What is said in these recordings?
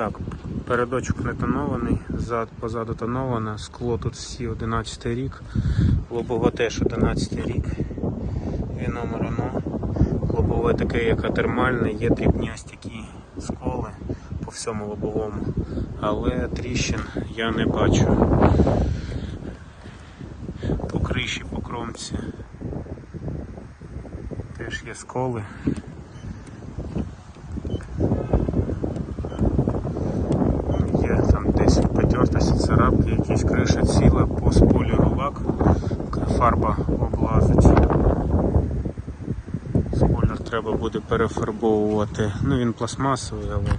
Так, передочок не тонований, зад, позаду тоноване, скло тут всі 11 рік, лобове теж 11 рік. Номер оно. Лобове таке, як атермальне, є дрібні ось сколи по всьому лобовому, але тріщин я не бачу. По криші, по кромці теж є сколи. Є там десь потертості, якісь криша ціла, по спойлеру лак, фарба облазить. Спойлер треба буде перефарбовувати. Ну він пластмасовий, але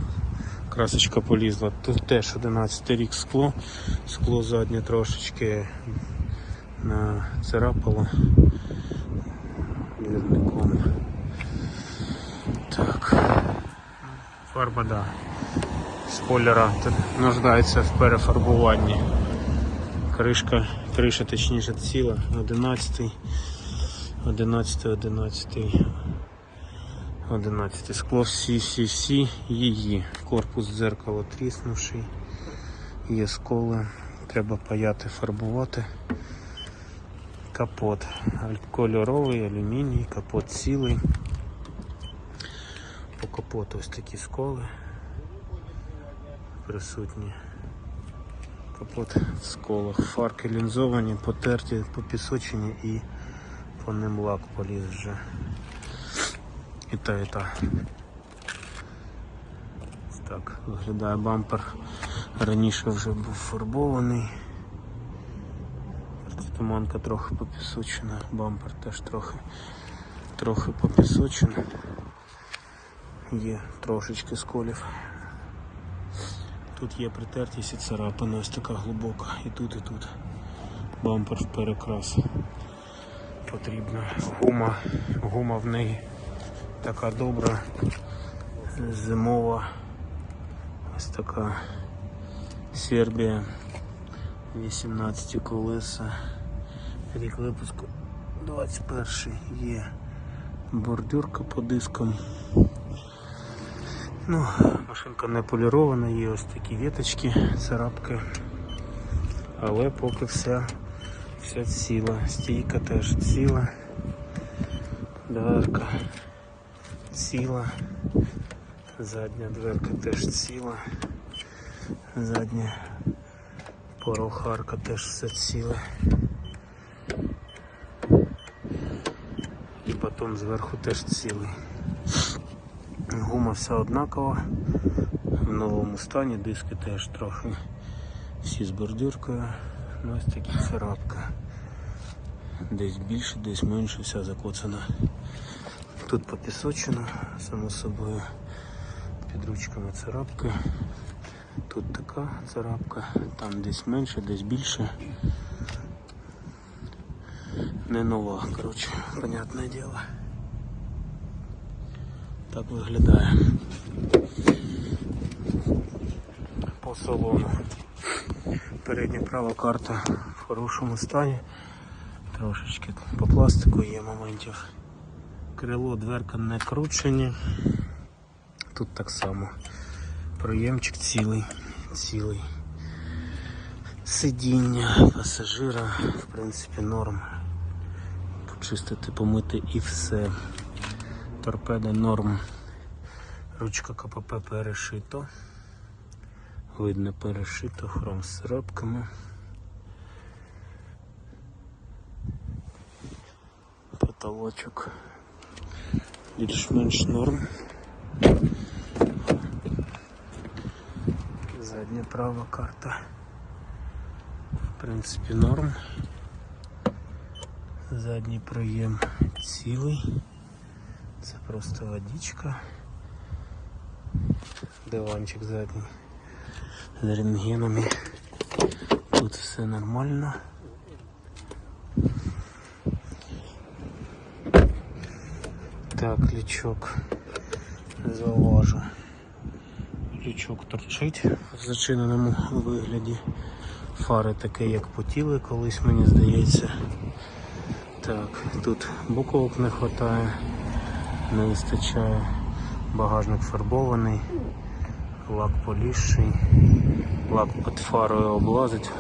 красочка полізла. Тут теж 11 рік скло, скло заднє трошечки нацарапало вірником. Так. Фарба, да. Спойлера нуждається в перефарбуванні. Кришка, криша точніше ціла, 11, 11, 11, 11. Скло всі, всі, всі її. Корпус дзеркало тріснувший, є сколи, треба паяти, фарбувати. Капот кольоровий, алюміній, капот цілий. По капоту ось такі сколи присутні. Капот в сколах, фарки лінзовані, потерті, попісочені і по ним лак поліз вже. І та, і та. Так виглядає бампер. Раніше вже був фарбований. Туманка трохи попісочена, бампер теж трохи трохи попісочений. Є трошечки сколів. Тут є притертість і царапина ось така глибока. І тут, і тут. Бампер в перекрас. Потрібна гума. Гума в неї така добра, зимова. Ось така Сербія. 18 колеса. Рік випуску 21 є бордюрка по дискам. Ну, машинка не полірована, є ось такі віточки, царапки. Але поки вся, вся ціла. Стійка теж ціла. Дверка ціла. Задня дверка теж ціла. Задня порохарка теж все ціле. І потім зверху теж цілий. Гума вся однакова, в новому стані, диски теж трохи всі з бордюркою. Ну, ось такі царапка. Десь більше, десь менше, вся закоцана. Тут попісочено, само собою, під ручками царапка. Тут така царапка, там десь менше, десь більше. Не нова, коротше, понятне діло. Так виглядає по салону. Передня права карта в хорошому стані. Трошечки по пластику є моментів. Крило, дверка не кручені. Тут так само. Проємчик цілий, цілий. Сидіння пасажира, в принципі, норм. Почистити, помити і все. Торпеда норм. Ручка КПП перешито. Видно перешито, хром з сиропками. Потолочок більш-менш норм. Задня права карта. В принципі, норм. Задній проєм цілий. Це просто водичка. Диванчик задній з рентгенами. Тут все нормально. Так, лючок зауважу. Лючок торчить в зачиненому вигляді. Фари таке, як потіли колись, мені здається. Так, тут буковок не вистачає, не вистачає. Багажник фарбований, Лак полізший, лак під фарою облазить.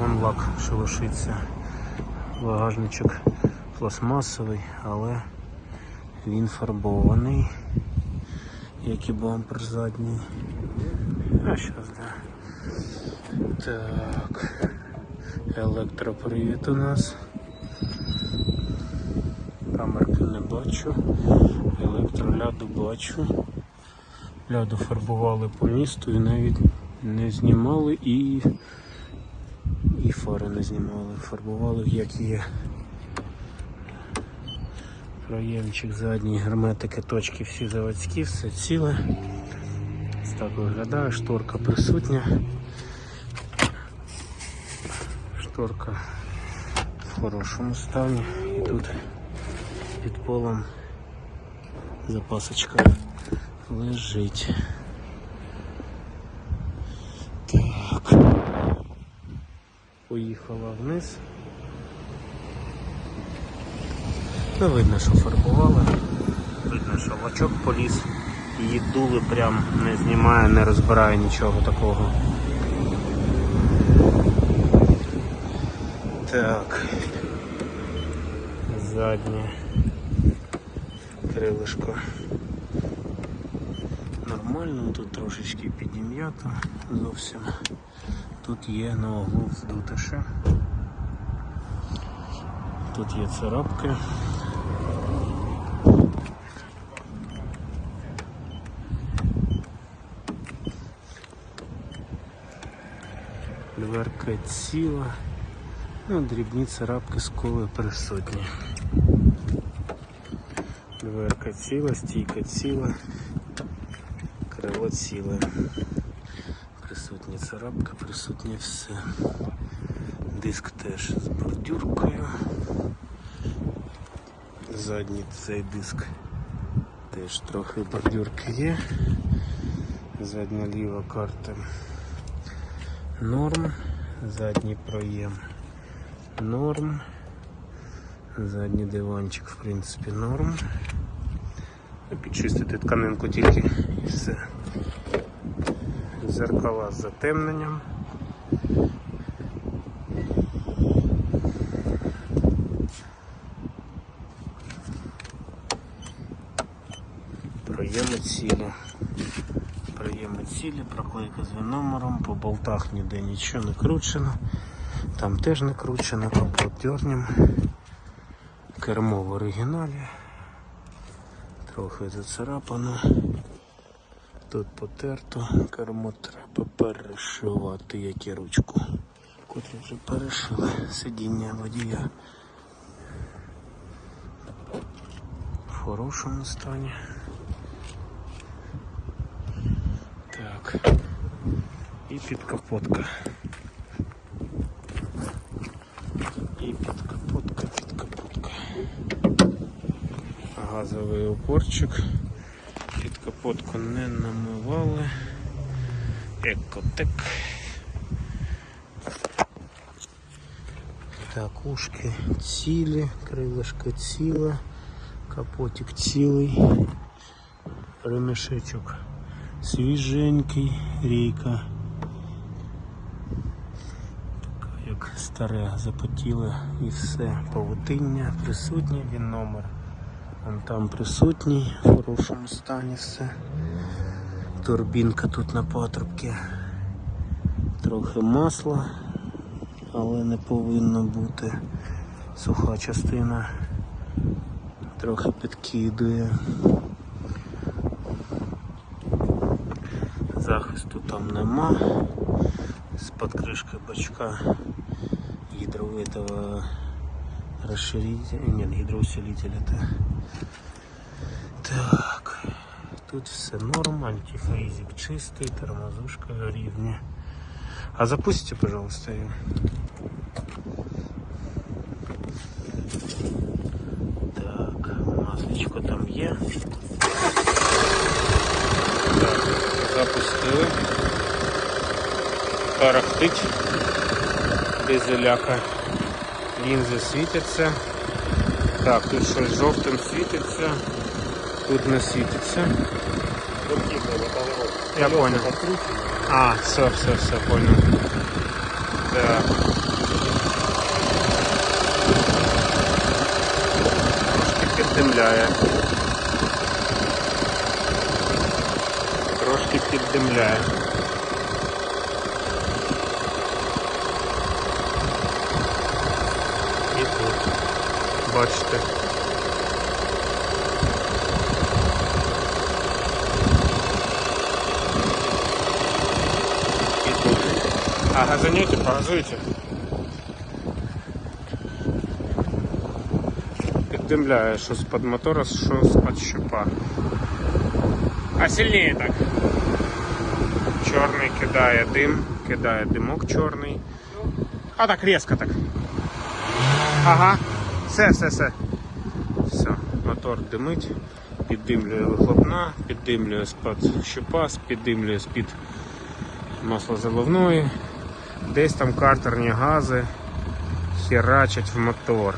Вон лак шелушиться. Багажничок пластмасовий, але він фарбований, як і бампер задній. А зараз, да. Так. Електропривід у нас. Не бачу. Електроляду бачу. Ляду фарбували по місту і навіть не знімали і, і фари не знімали. Фарбували як є. Проємчик задній, герметики, точки всі заводські, все ціле. Ось так виглядає, шторка присутня. Шторка в хорошому стані. І тут під полом запасочка лежить. Так. Поїхала вниз. Ну, видно, що фарбувала. Видно, що лачок поліз. Її дули прям не знімає, не розбирає нічого такого. Так. Заднє крилишко. Нормально, тут трошечки підім'ято зовсім. Тут є на углу вздуте ще. Тут є царапки. Дверка ціла. Ну, дрібні царапки сколи присутні. Дверка ціла, стійка ціла, крило ціле. Присутні царапки, присутнє все. Диск теж з бордюркою. Задній цей диск теж трохи бордюрки є. Задня ліва карта норм, задній проєм норм, задній диванчик в принципі норм. Підчистити тканинку тільки і. Зеркала з затемненням. Проєми цілі. Проєми цілі, проклейка з номером, по болтах ніде нічого не кручено. Там теж не кручено, капот дернем. Кермо в оригіналі. Трохи зацарапано. Тут потерто, кермо треба перешивати, як і ручку. Котрі вже перешили сидіння водія. В хорошому стані. Так. І підкапотка. І підкапотка, підкапотка. Газовий упорчик. Під капотку не намивали. Екотек. Так, ушки цілі, крилишко ціле, капотик цілий, ремешечок свіженький, рейка. Така як старе запотіле і все. Павутиння присутнє, він номер. Вон там присутній, в хорошому стані все. Турбінка тут на патрубці. Трохи масла, але не повинно бути. Суха частина трохи підкидує. Захисту там нема. З-под кришки бачка гидрового расширителя, нет, гидроусилителя. -то. Так, тут все норм, антифризик чистий, тормозушка рівня. А запустите, пожалуйста, ее. Так, масличко там є. Так, запустили. Тарахтить. Дизеляка. Лінзи світяться. Так, тут щось жовтим світиться. Тут не світиться. Я понял. А, все, все, все, понял. Так. Трошки піддимляє. Трошки піддимляє. І тут. Бачите. І тут. А газанете, погазуйте. Піддимляє, що з-під мотора, що з-під щупа. А сильніше так. Чорний кидає дим, кидає димок чорний. А так різко так. Ага. Все, все, все. Все, мотор димить, піддимлює вихлопна, піддимлює з-під щупа, піддимлює з-під маслозаливної. Десь там картерні гази херачать в мотор.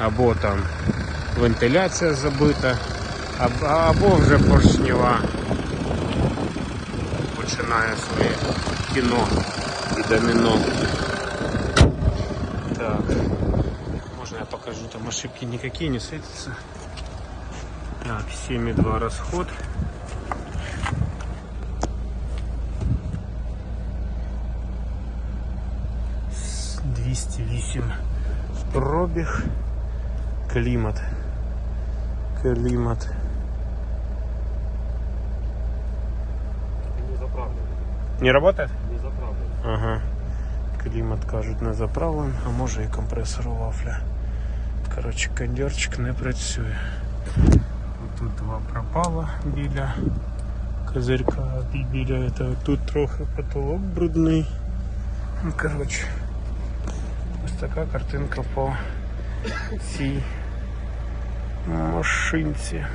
Або там вентиляція забита, або, або вже поршнева починає своє кіно і доміно. Так. Можно я покажу, там ошибки никакие не светятся. Так, 7,2 расход. 208 пробег. Климат. Климат. Не заправлен. Не работает? Не заправлен. Ага. Клімат кажуть не заправлений, а може і компресор у вафля. Коротше, кондьорчик не працює. Тут два пропала біля козирка, і біля этого. Тут трохи потолок брудний. Ну, коротше, ось Така картинка по цій машинці.